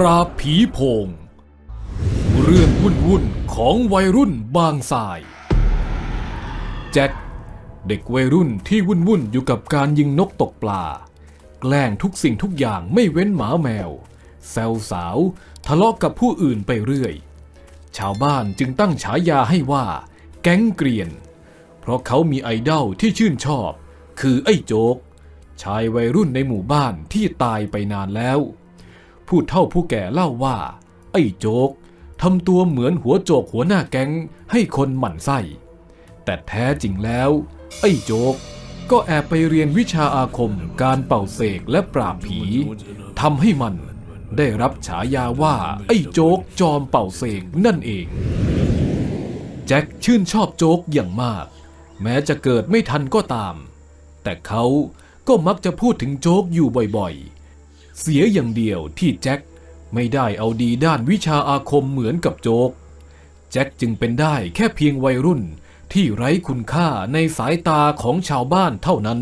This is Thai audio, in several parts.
ปราบผีโพง เรื่องวุ่นวุ่นของวัยรุ่นบางสาย แจ็คเด็กวัยรุ่นที่วุ่นวุ่นอยู่กับการยิงนกตกปลา แกล้งทุกสิ่งทุกอย่างไม่เว้นหมาแมว แซวสาว ทะเลาะกับผู้อื่นไปเรื่อย ชาวบ้านจึงตั้งฉายาให้ว่า แก๊งเกรียน เพราะเขามีไอดอลที่ชื่นชอบ คือไอ้โจ๊กชายวัยรุ่นในหมู่บ้านที่ตายไปนานแล้ว ผู้เฒ่าผู้แก่เล่าว่า ไอ้โจ๊กทำตัวเหมือนหัวโจกหัวหน้าแก๊งให้คนหมั่นไส้ แต่แท้จริงแล้ว ไอ้โจ๊กก็แอบไปเรียนวิชาอาคมการเป่าเสกและปราบผีทำให้มันได้รับฉายาว่า ไอ้โจ๊กจอมเป่าเสกนั่นเอง แจ็คชื่นชอบโจ๊กอย่างมาก แม้จะเกิดไม่ทันก็ตาม แต่เขาก็มักจะพูดถึงโจ๊กอยู่บ่อยๆ เสียอย่างเดียวที่แจ็คไม่ได้เอาดีด้านวิชาอาคมเหมือนกับโจ๊ก แจ็คจึงเป็นได้แค่เพียงวัยรุ่นที่ไร้คุณค่าในสายตาของชาวบ้านเท่านั้น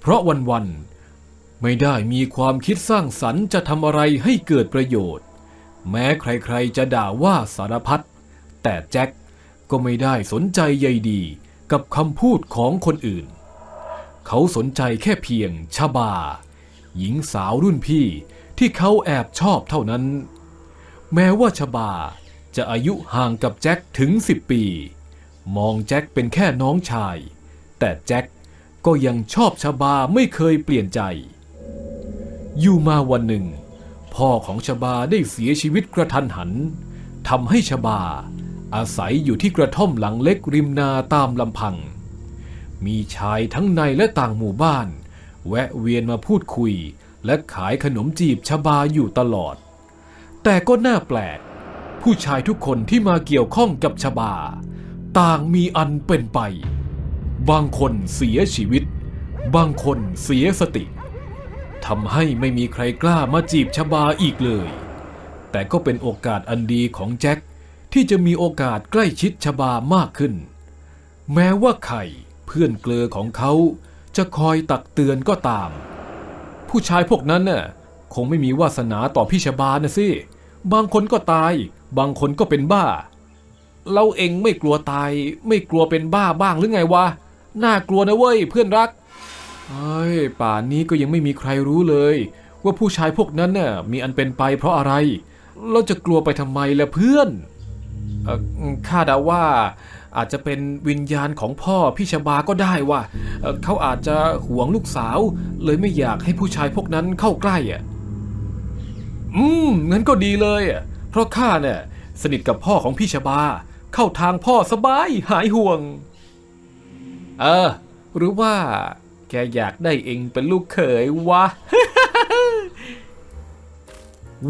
เพราะวันๆไม่ได้มีความคิดสร้างสรรค์จะทำอะไรให้เกิดประโยชน์ แม้ใครๆจะด่าว่าสารพัดแต่แจ็คก็ไม่ได้สนใจใยดีกับคำพูดของคนอื่น เขาสนใจแค่เพียงชบา หญิงสาวรุ่นพี่ที่เขาแอบชอบเท่านั้น แม้ว่าชบาจะอายุห่างกับแจ็คถึง 10 ปี มองแจ็คเป็นแค่น้องชาย แต่แจ็คก็ยังชอบชบาไม่เคยเปลี่ยนใจ อยู่มาวันหนึ่ง พ่อของชบาได้เสียชีวิตกระทันหันทำให้ชบา อาศัยอยู่ที่กระท่อมหลังเล็กริมนาตามลำพัง มีชายทั้งในและต่างหมู่บ้าน แวะเวียนมาพูดคุย และขายขนมจีบชบาอยู่ตลอด แต่ก็น่าแปลก ผู้ชายทุกคนที่มาเกี่ยวข้องกับชบา ต่างมีอันเป็นไป บางคนเสียชีวิต บางคนเสียสติทำให้ไม่มีใครกล้ามาจีบชบาอีกเลย แต่ก็เป็นโอกาสอันดีของแจ็คที่จะมีโอกาสใกล้ชิดชบามากขึ้น แม้ว่าไข่เพื่อนเกลอของเขา จะคอยตักเตือนก็ตาม ผู้ชายพวกนั้นน่ะคงไม่มีวาสนาต่อพี่ชบานะสิ บางคนก็ตาย บางคนก็เป็นบ้า เราเองไม่กลัวตาย ไม่กลัวเป็นบ้าบ้างหรือไงวะ น่ากลัวนะเว้ยเพื่อนรักเฮ้ยป่านนี้ก็ยังไม่มีใครรู้เลย ว่าผู้ชายพวกนั้นน่ะมีอันเป็นไปเพราะอะไร เราจะกลัวไปทำไมล่ะเพื่อนอข้าเดาว่า อาจจะเป็นวิญญาณของพ่อพี่ชบาก็ได้ว่า เขาอาจจะหวงลูกสาว เลยไม่อยากให้ผู้ชายพวกนั้นเข้าใกล้อะอืมงั้นก็ดีเลยอะเพราะข้าเนี่ยสนิทกับพ่อของพี่ชบา เข้าทางพ่อสบายหายห่วง เออ หรือว่า แกอยากได้เองเป็นลูกเขยวะ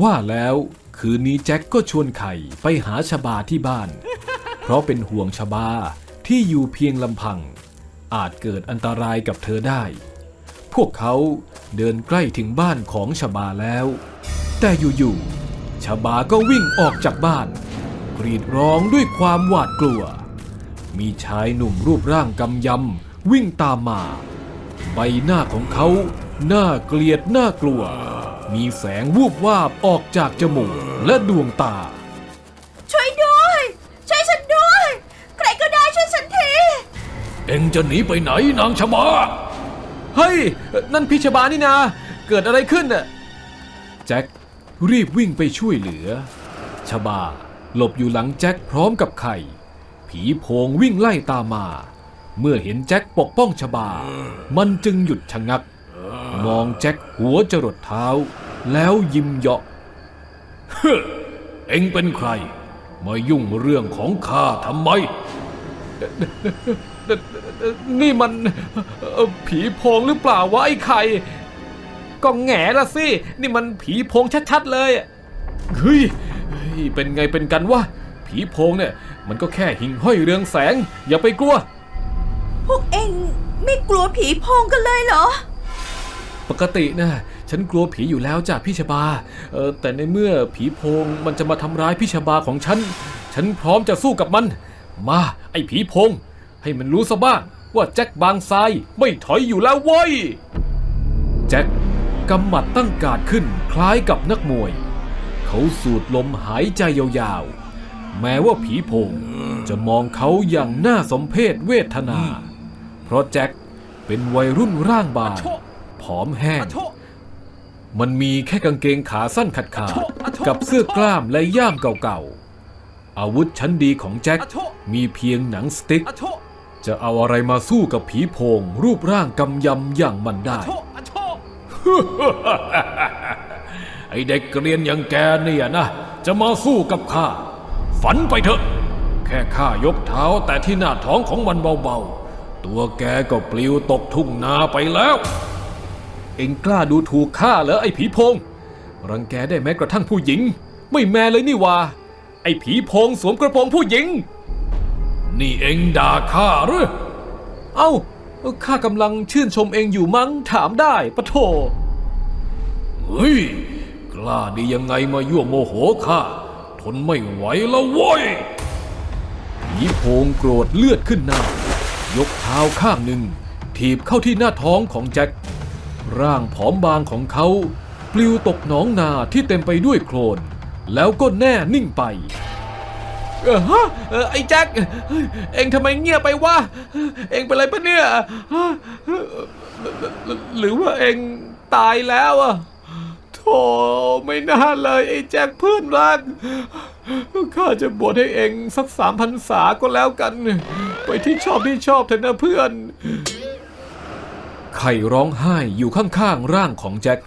ว่าแล้วคืนนี้แจ็คก็ชวนไข่ไปหาชบาที่บ้าน เพราะเป็นห่วงชบาที่อยู่เพียงลำพัง อาจเกิดอันตรายกับเธอได้ พวกเขาเดินใกล้ถึงบ้านของชบาแล้ว แต่อยู่ๆชบาก็วิ่งออกจากบ้าน กรีดร้องด้วยความหวาดกลัว มีชายหนุ่มรูปร่างกำยำวิ่งตามมา ใบหน้าของเขาน่าเกลียดน่ากลัว มีแสงวูบวาบออกจากจมูกและดวงตา เอ็งจะหนีไปไหนนางชบา เฮ้ย นั่นพิชบานี่นา เกิดอะไรขึ้นน่ะ แจ็ครีบวิ่งไปช่วยเหลือ ชบาหลบอยู่หลังแจ็คพร้อมกับไข่ ผีโพงวิ่งไล่ตามมา เมื่อเห็นแจ็คปกป้องชบา มันจึงหยุดชะงัก มองแจ็คหัวจรดเท้า แล้วยิ้มเยาะ เอ็งเป็นใคร มายุ่งเรื่องของข้าทำไม นี่มันเอ่อผีโพงหรือเปล่าวะไอ้ไข่ก็แง่ละสิ นี่มันผีโพงชัดๆเลยอะเฮ้ยเฮ้ยเป็นไงเป็นกันวะผีโพงเนี่ย มันก็แค่หิ่งห้อยเรืองแสง อย่าไปกลัว พวกเองไม่กลัวผีโพงกันเลยเหรอ ปกตินะฉันกลัวผีอยู่แล้วจ้ะพี่ชบาเออแต่ในเมื่อผีโพงมันจะมาทำร้ายพี่ชบาของฉัน ฉันพร้อมจะสู้กับมัน มาไอ้ผีโพง ให้มันรู้ซะบ้างว่าแจ็คบางทรายไม่ถอยอยู่แล้วเว้ย แจ็คกำหมัดตั้งการขึ้นคล้ายกับนักมวย เขาสูดลมหายใจยาวๆ แม้ว่าผีโพงจะมองเขาอย่างน่าสมเพชเวทนา เพราะแจ็คเป็นวัยรุ่นร่างบางผอมแห้ง มันมีแค่กางเกงขาสั้นขาดขาดกับเสื้อกล้ามและย่ามเก่าๆ อาวุธชั้นดีของแจ็คมีเพียงหนังสติ๊ก จะเอาอะไรมาสู้กับผีโพง รูปร่างกำยำอย่างมันได้ ไอเด็กเกรียนอย่างแกเนี่ยนะ จะมาสู้กับข้า ฝันไปเถอะ แค่ข้ายกเท้าแต่ที่หน้าท้องของมันเบาๆ ตัวแกก็ปลิวตกทุ่งนาไปแล้ว เอ็งกล้าดูถูกข้าเหรอไอ้ผีโพง รังแกได้แม้กระทั่งผู้หญิง ไม่แม่เลยนี่วาไอ้ผีโพงสวมกระโปรงผู้หญิง นี่เอ็งด่าข้าหรือ เอ้า ข้ากำลังชื่นชมเองอยู่มั้งถามได้ปะโถเฮ้ย กล้าดียังไงมายั่วโมโหข้า ทนไม่ไหวแล้วโว้ยผีโพงโกรธเลือดขึ้นหน้า ยกเท้าข้างหนึ่ง ถีบเข้าที่หน้าท้องของแจ็ค ร่างผอมบางของเขา ปลิวตกหนองนาที่เต็มไปด้วยโคลน แล้วก็แน่นิ่งไป เออฮะเออไอ้แจ็คเอ็งทำไมเงียบไปวะเอ็งเป็นอะไรปะเนี่ยฮะหรือว่าเอ็งตายแล้วอะโธ่ไม่น่าเลยไอ้แจ็คเพื่อนรักข้าจะบวชให้เอ็งสักสามพันษาก็แล้วกัน ไปที่ชอบที่ชอบเถอะนะเพื่อน ไข่ร้องไห้อยู่ข้างๆร่างของแจ็ค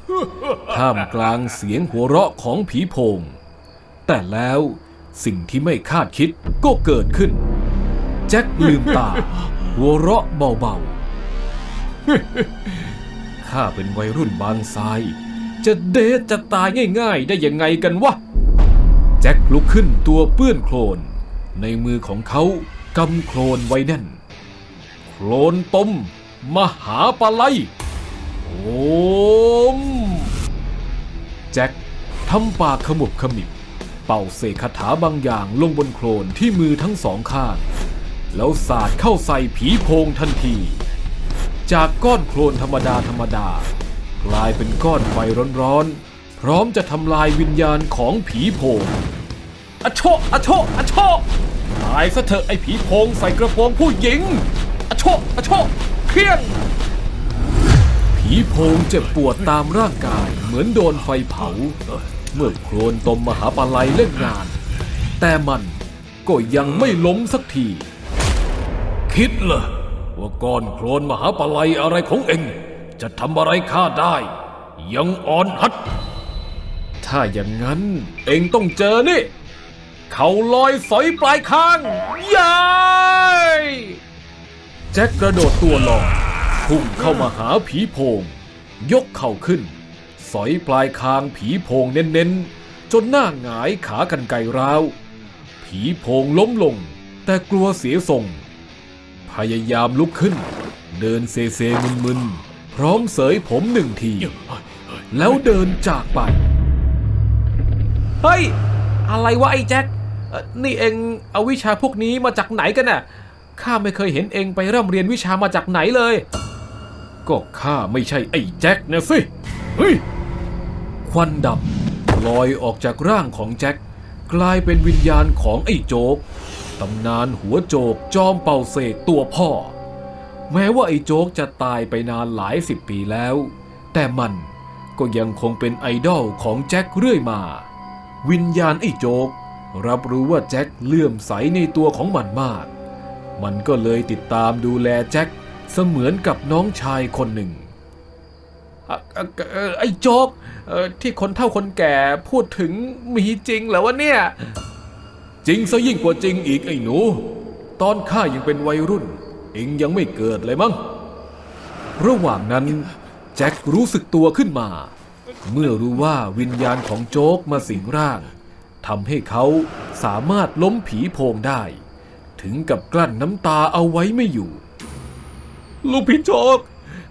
ท่ามกลางเสียงหัวเราะของผีโพงแต่แล้ว สิ่งที่ไม่คาดคิดก็เกิดขึ้น แจ็คลืมตา หัวเราะเบาๆ ข้าเป็นวัยรุ่นบางทราย จะเดทจะตายง่ายๆ ได้ยังไงกันวะ แจ็คลุกขึ้นตัวเปื้อนโคลน ในมือของเขากำโคลนไว้แน่น โคลนต้มมหาปลาไหลโอม แจ็คทำปากขมุบขมิบ เป่าเสกคาถาบางอย่างลงบนโคลนที่มือทั้งสองข้าง แล้วสาดเข้าใส่ผีโพงทันที จากก้อนโคลนธรรมดาธรรมดากลายเป็นก้อนไฟร้อนๆ พร้อมจะทำลายวิญญาณของผีโพงอะโชอะโชอะโชตายซะเถอะไอ้ผีโพงใส่กระโปรงผู้หญิงอะโชอะโชเพี้ยงผีโพงเจ็บปวดตามร่างกายเหมือนโดนไฟเผา เมื่อโครนตมมหาปลัยเล่นงาน แต่มันก็ยังไม่ล้มสักที คิดเหรอว่าก้อนโครนมหาปลัยอะไรของเอง จะทำอะไรข้าได้ ยังอ่อนหัด ถ้าอย่างนั้นเองต้องเจอนี่ เขาลอยสอยปลายคางยายแจ็คกระโดดตัวลอยพุ่งเข้ามาหาผีโพง ยกเข่าขึ้น สอยปลายคางผีโพงเน้นๆ จนหน้าหงายขากันไกรร้าว ผีโพงล้มลง แต่กลัวเสียทรง พยายามลุกขึ้น เดินเซเซมึนๆ พร้อมเสยผมหนึ่งที แล้วเดินจากไป เฮ้ย อะไรวะไอ้แจ็คเอ่อนี่เองเอาวิชาพวกนี้มาจากไหนกันน่ะข้าไม่เคยเห็นเองไปร่ำเรียนวิชามาจากไหนเลย ก็ข้าไม่ใช่ไอ้แจ็คนะสิ เฮ้ย ควันดำลอยออกจากร่างของแจ็คกลายเป็นวิญญาณของไอ้โจกตำนานหัวโจกจอมเป่าเสกตัวพ่อ แม้ว่าไอ้โจกจะตายไปนานหลายสิบปีแล้ว แต่มันก็ยังคงเป็นไอดอลของแจ็คเรื่อยมา วิญญาณไอ้โจกรับรู้ว่าแจ็คเลื่อมใสในตัวของมันมาก มันก็เลยติดตามดูแลแจ็คเสมือนกับน้องชายคนหนึ่ง ไอ้โจ๊กที่คนเฒ่าคนแก่พูดถึงมีจริงเหรอวะเนี่ย จริงซะยิ่งกว่าจริงอีกไอ้หนู ตอนข้ายังเป็นวัยรุ่น เองยังไม่เกิดเลยมั้งระหว่างนั้น แจ็ครู้สึกตัวขึ้นมา เมื่อรู้ว่าวิญญาณของโจ๊กมาสิงร่างทำให้เขาสามารถล้มผีโพงได้ ถึงกับกลั้นน้ำตาเอาไว้ไม่อยู่ ลูกพี่โจ๊ก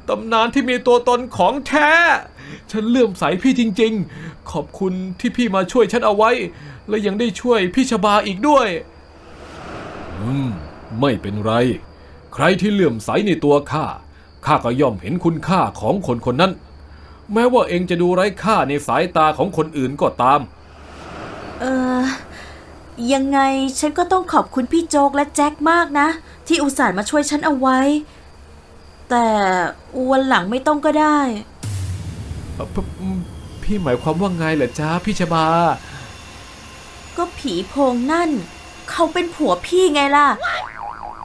ตำนานที่มีตัวตนของแท้ ฉันเลื่อมใสพี่จริง ๆ ขอบคุณที่พี่มาช่วยฉันเอาไว้ และยังได้ช่วยพี่ชบาอีกด้วย อืม ไม่เป็นไร ใครที่เลื่อมใสในตัวข้า ข้าก็ย่อมเห็นคุณค่าของคนคนนั้น แม้ว่าเองจะดูไร้ค่าในสายตาของคนอื่นก็ตามยังไงฉันก็ต้องขอบคุณพี่โจ๊กและแจ็คมากนะ ที่อุตส่าห์มาช่วยฉันเอาไว้ แต่วันหลังไม่ต้องก็ได้ เอ่อพพี่หมายความว่าไงเหรอจ้าพี่ชบา ก็ผีโพงนั่น เขาเป็นผัวพี่ไงล่ะ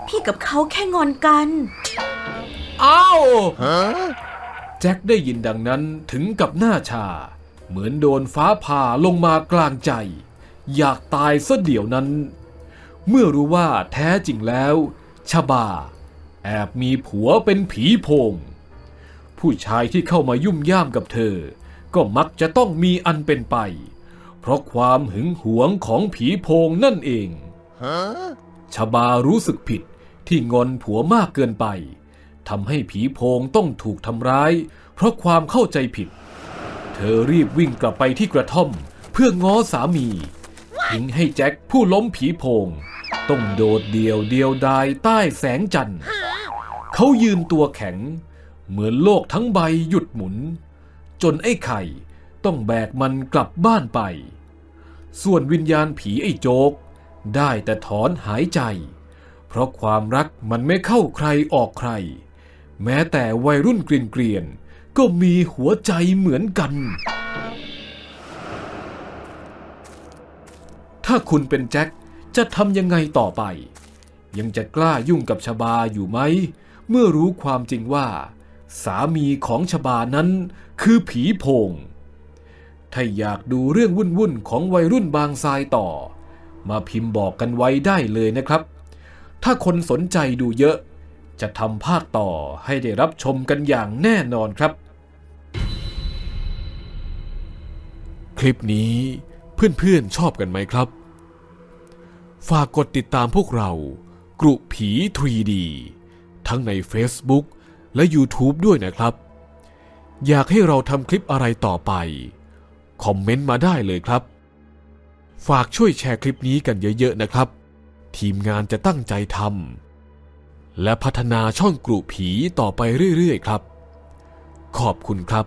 พี่กับเขาแค่งอนกัน อ้าว แจ็คได้ยินดังนั้นถึงกับหน้าชา เหมือนโดนฟ้าผ่าลงมากลางใจ อยากตายซะเดี๋ยวนั้น เมื่อรู้ว่าแท้จริงแล้ว ชบา แอบมีผัวเป็นผีโพง ผู้ชายที่เข้ามายุ่มย่ามกับเธอ ก็มักจะต้องมีอันเป็นไป เพราะความหึงหวงของผีโพงนั่นเองชบารู้สึกผิดที่งอนผัวมากเกินไปทำให้ผีโพงต้องถูกทำร้าย เพราะความเข้าใจผิด เธอรีบวิ่งกลับไปที่กระท่อม เพื่อง้อสามีทิ้งให้แจ็คผู้ล้มผีโพง ต้องโดดเดี่ยวเดียวดายใต้แสงจันทร์ เขายืนตัวแข็ง เหมือนโลกทั้งใบหยุดหมุน จนไอ้ไข่ต้องแบกมันกลับบ้านไป ส่วนวิญญาณผีไอ้โจก ได้แต่ถอนหายใจ เพราะความรักมันไม่เข้าใครออกใคร แม้แต่วัยรุ่นเกรียนๆก็มีหัวใจเหมือนกัน ถ้าคุณเป็นแจ็คจะทำยังไงต่อไป ยังจะกล้ายุ่งกับชบาอยู่ไหม เมื่อรู้ความจริงว่า สามีของชบานั้นคือผีโพง ถ้าอยากดูเรื่องวุ่นๆของวัยรุ่นบางทรายต่อ มาพิมพ์บอกกันไว้ได้เลยนะครับ ถ้าคนสนใจดูเยอะ จะทำภาคต่อให้ได้รับชมกันอย่างแน่นอนครับ คลิปนี้เพื่อนๆชอบกันไหมครับ ฝากกดติดตามพวกเรากรุผี 3D ทั้งใน Facebook และ YouTube ด้วยนะครับ อยากให้เราทำคลิปอะไรต่อไป คอมเมนต์มาได้เลยครับ ฝากช่วยแชร์คลิปนี้กันเยอะๆนะครับ ทีมงานจะตั้งใจทำและพัฒนาช่องกรุผีต่อไปเรื่อยๆครับ ขอบคุณครับ